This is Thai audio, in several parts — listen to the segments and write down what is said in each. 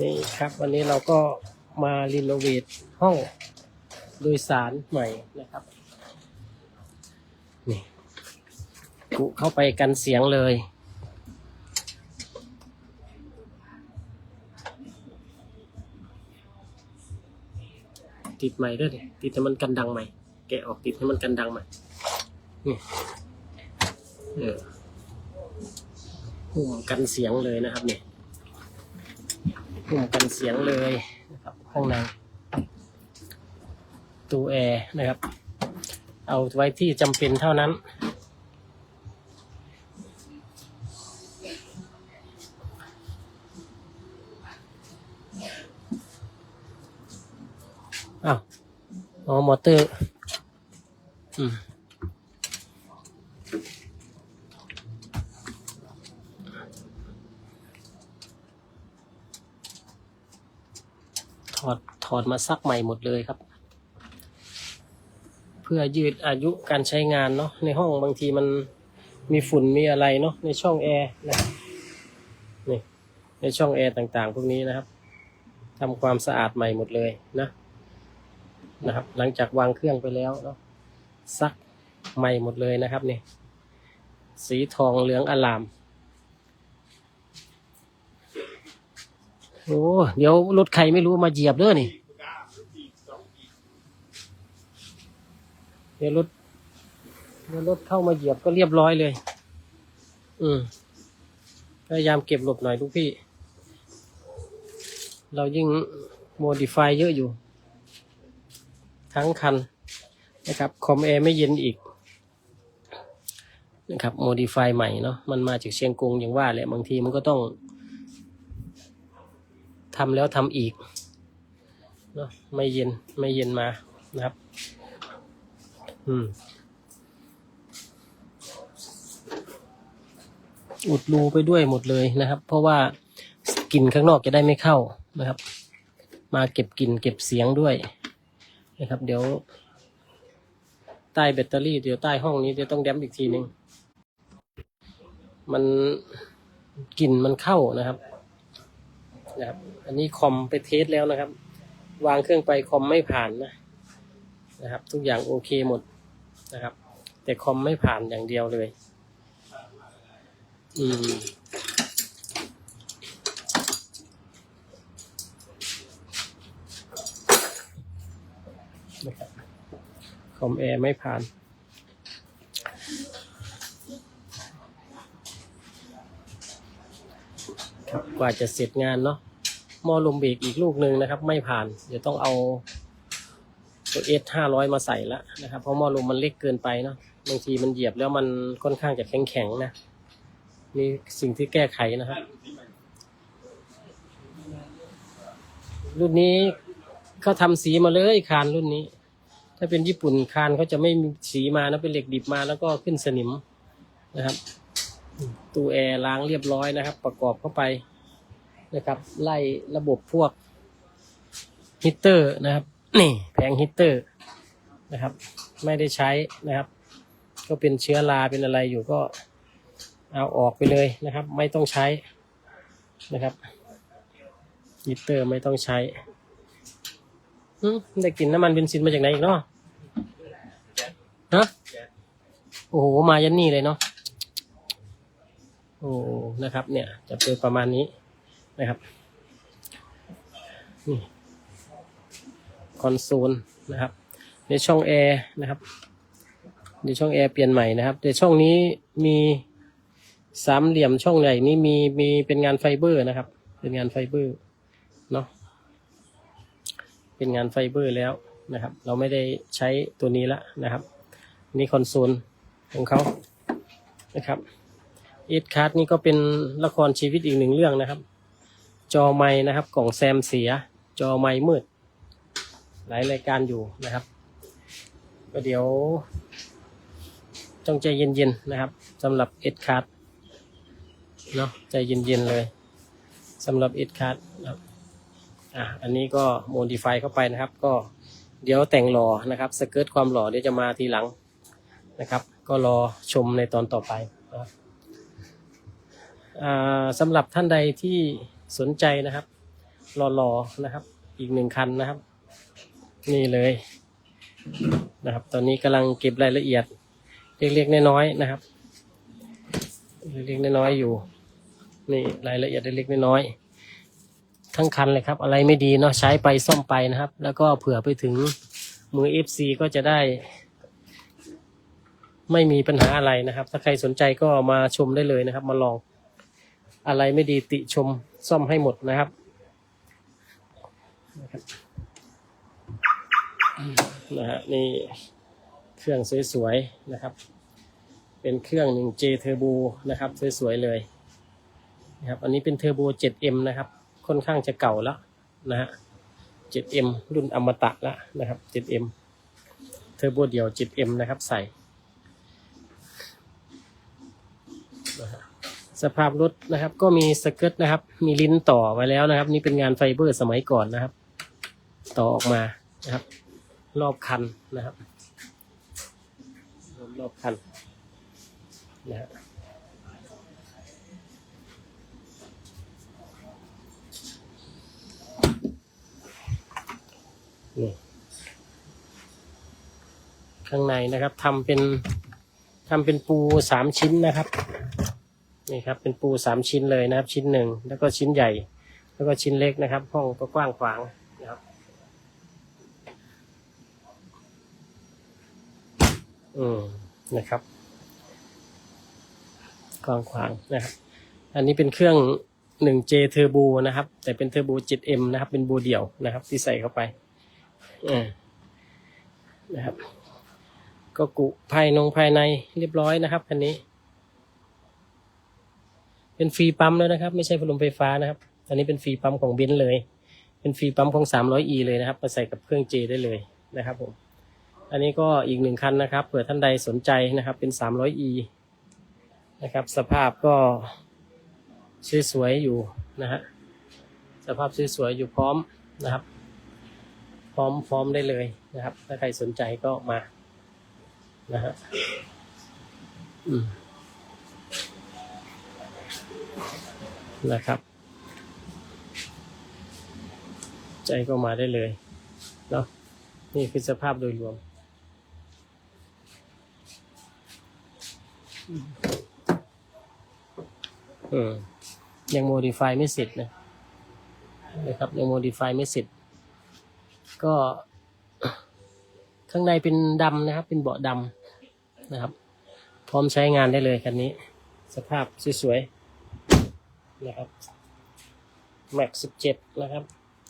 นี่ครับวันนี้เราก็มารีโนเวทห้องโดยสารใหม่นะครับนี่กุเข้าไปกันเสียงเลย ติดใหม่ด้วยดิติดให้มันกันดังใหม่ แกะออกติดให้มันกันดังใหม่นี่เออหุ้มกันเสียงเลยนะครับเนี่ย หุ้มกันเสียงเลยนะครับข้างในตู้แอร์นะครับ เอาไว้ที่จำเป็นเท่านั้น อ้าวอ๋อมอเตอร์ อืม อดถอดมาซักใหม่หมดเลยครับ เพื่อยืดอายุการใช้งานเนาะในห้องบางทีมันมีฝุ่นมีอะไรเนาะในช่องแอร์นะนี่ในช่องแอร์ต่างๆ พวกนี้นะครับทำความสะอาดใหม่หมดเลยนะนะครับ หลังจากวางเครื่องไปแล้วเนาะซักใหม่หมดเลยนะครับนี่สีทองเหลืองอลาม โอ้เดี๋ยวรถใครไม่รู้มาเหยียบเด้อนี่ เดี๋ยวรถเดี๋ยวรถเข้ามาเหยียบก็เรียบร้อยเลย อืมพยายามเก็บหลบหน่อยทุกพี่ เรายิ่งโมดิฟายเยอะอยู่ ทั้งคันนะครับ คอมแอร์ไม่เย็นอีกนะครับโมดิฟายใหม่เนาะมันมาจากเชียงกงอย่างว่าแหละบางทีมันก็ต้อง ทำแล้วทำอีกเนาะไม่เย็นไม่เย็นมานะครับ อืม อุดรูไปด้วยหมดเลยนะครับ เพราะว่ากลิ่นข้างนอกจะได้ไม่เข้านะครับ มาเก็บกลิ่นเก็บเสียงด้วยนะครับ เดี๋ยวใต้แบตเตอรี่เดี๋ยวใต้ห้องนี้เดี๋ยวต้องแดมอีกทีหนึ่งมันกลิ่นมันเข้านะครับ นะครับ อันนี้คอมไปเทสแล้วนะครับ วางเครื่องไปคอมไม่ผ่านนะนะครับ ทุกอย่างโอเคหมดนะครับ แต่คอมไม่ผ่านอย่างเดียวเลย อืมคอมแอร์ไม่ผ่าน ครับ กว่าจะเสร็จงานเนาะหม้อลมเบรกอีกลูกหนึ่งนะครับ ไม่ผ่าน เดี๋ยวต้องเอาตัวเอสห้าร้อยมาใส่ละนะครับ เพราะหม้อลมมันเล็กเกินไปเนาะบางทีมันเหยียบแล้วมันค่อนข้างจะแข็งแข็งนะมีสิ่งที่แก้ไขนะครับ รุ่นนี้เขาทำสีมาเลยคานรุ่นนี้ ถ้าเป็นญี่ปุ่นคานเขาจะไม่มีสีมานะเป็นเหล็กดิบมาแล้วก็ขึ้นสนิมนะครับ ตู้แอร์ล้างเรียบร้อยนะครับ ประกอบเข้าไปนะครับ ไล่ระบบพวกฮีตเตอร์นะครับ นี่แผงฮีตเตอร์นะครับ ไม่ได้ใช้นะครับ ก็เป็นเชื้อราเป็นอะไรอยู่ก็เอาออกไปเลยนะครับ ไม่ต้องใช้นะครับฮีตเตอร์ไม่ต้องใช้อืมได้กลิ่นน้ำมันเบนซินมาจากไหนอีกเนาะฮะโอ้โหมายันนี่เลยเนาะ โอ้นะครับ เนี่ย จะเป็นประมาณนี้นะครับนี่คอนโซลนะครับ ในช่องแอร์นะครับในช่องแอร์เปลี่ยนใหม่นะครับในช่องนี้มีสามเหลี่ยมช่องใหญ่นี้มีมีเป็นงานไฟเบอร์นะครับ เป็นงานไฟเบอร์เนาะเป็นงานไฟเบอร์แล้วนะครับ เราไม่ได้ใช้ตัวนี้ละนะครับ นี่คอนโซลของเขานะครับ เอีทคัสนี่ก็เป็นละครชีวิตอีกหนึ่งเรื่องนะครับ จอไม้นะครับกล่องแซมเสีย จอไม้มืด หลายรายการอยู่นะครับก็เดี๋ยวต้องใจเย็นๆนะครับสำหรับเอ็ดคัสเนาะใจเย็นๆเลยสำหรับเอ็ดคัสนะครับอะอันนี้ก็โมดิฟายเข้าไปนะครับ ก็เดี๋ยวแต่งหล่อนะครับสเกิร์ตความหล่อเดี๋ยวจะมาทีหลังนะครับ ก็รอชมในตอนต่อไปนะครับ สำหรับท่านใดที่สนใจนะครับรอๆนะครับ อีกหนึ่งคันนะครับ นี่เลยนะครับ ตอนนี้กำลังเก็บรายละเอียดเล็กๆน้อยๆนะครับเล็กๆน้อยๆอยู่ นี่รายละเอียดเล็กๆน้อยๆทั้งคันเลยครับ อะไรไม่ดีเนาะใช้ไปซ่อมไปนะครับ แล้วก็เผื่อไปถึงมือ FC ก็จะได้ ไม่มีปัญหาอะไรนะครับ ถ้าใครสนใจก็มาชมได้เลยนะครับ มาลอง อะไรไม่ดีติชมซ่อมให้หมดนะครับ นะฮะนี่เครื่องสวยๆนะครับ เป็นเครื่อง 1J Turbo นะครับสวยๆเลยนะครับอันนี้เป็นเทอร์โบ 7M นะครับ ค่อนข้างจะเก่าแล้วนะฮะ 7M รุ่นอมตะแล้วนะครับ 7M เทอร์โบเดี่ยว 7M นะครับใส่นะฮะ สภาพรถนะครับ ก็มีสเกิร์ตนะครับ มีลิ้นต่อไว้แล้วนะครับ นี่เป็นงานไฟเบอร์สมัยก่อนนะครับ ต่อออกมานะครับ รอบคันนะครับ รอบคันนะฮะนี่ข้างในนะครับทำเป็นทำเป็นปูสามชิ้นนะครับ นี่ครับเป็นปูสามชิ้นเลยนะครับ ชิ้นหนึ่งแล้วก็ชิ้นใหญ่ แล้วก็ชิ้นเล็กนะครับ ห้องก็กว้างขวางนะครับอืมนะครับกว้างขวางนะครับอันนี้เป็นเครื่อง 1J Turbo นะครับ แต่เป็น Turbo 7M นะครับ เป็นบูเดี่ยวนะครับ ที่ใส่เข้าไปอ่านะครับ ก็กุภายนงภายในเรียบร้อยนะครับคันนี้ เป็นฟรีปั๊มแล้วนะครับ ไม่ใช่พัดลมไฟฟ้านะครับ อันนี้เป็นฟรีปั๊มของเบนซ์เลย เป็นฟรีปั๊มของ 300e เลยนะครับมาใส่กับเครื่อง J ได้เลยนะครับผมอันนี้ก็อีกหนึ่งคันนะครับเผื่อท่านใดสนใจนะครับ เป็น 300e นะครับ สภาพก็สวยๆอยู่นะฮะสภาพสวยๆอยู่พร้อมนะครับ พร้อมพร้อมได้เลยนะครับ ถ้าใครสนใจก็มานะฮะอืม นะครับ ใจก็มาได้เลยเนาะนี่คือสภาพโดยรวม อืมยังโมดิฟายไม่เสร็จนะนะครับยังโมดิฟายไม่เสร็จ ก็ข้างในเป็นดำนะครับ เป็นเบาะดำนะครับ พร้อมใช้งานได้เลยคันนี้ สภาพสวยๆ นะครับแม็กสิบเจ็ดนะครับ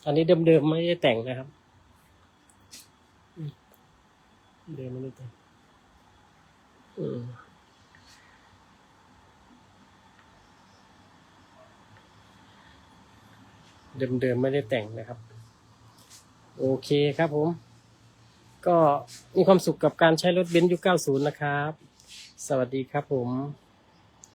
อันนี้เดิมๆไม่ได้แต่งนะครับ เดิมไม่ได้แต่งเดิมๆไม่ได้แต่งนะครับ โอเคครับผม ก็มีความสุขกับการใช้รถเบนซ์ยุค90 นะครับ สวัสดีครับผม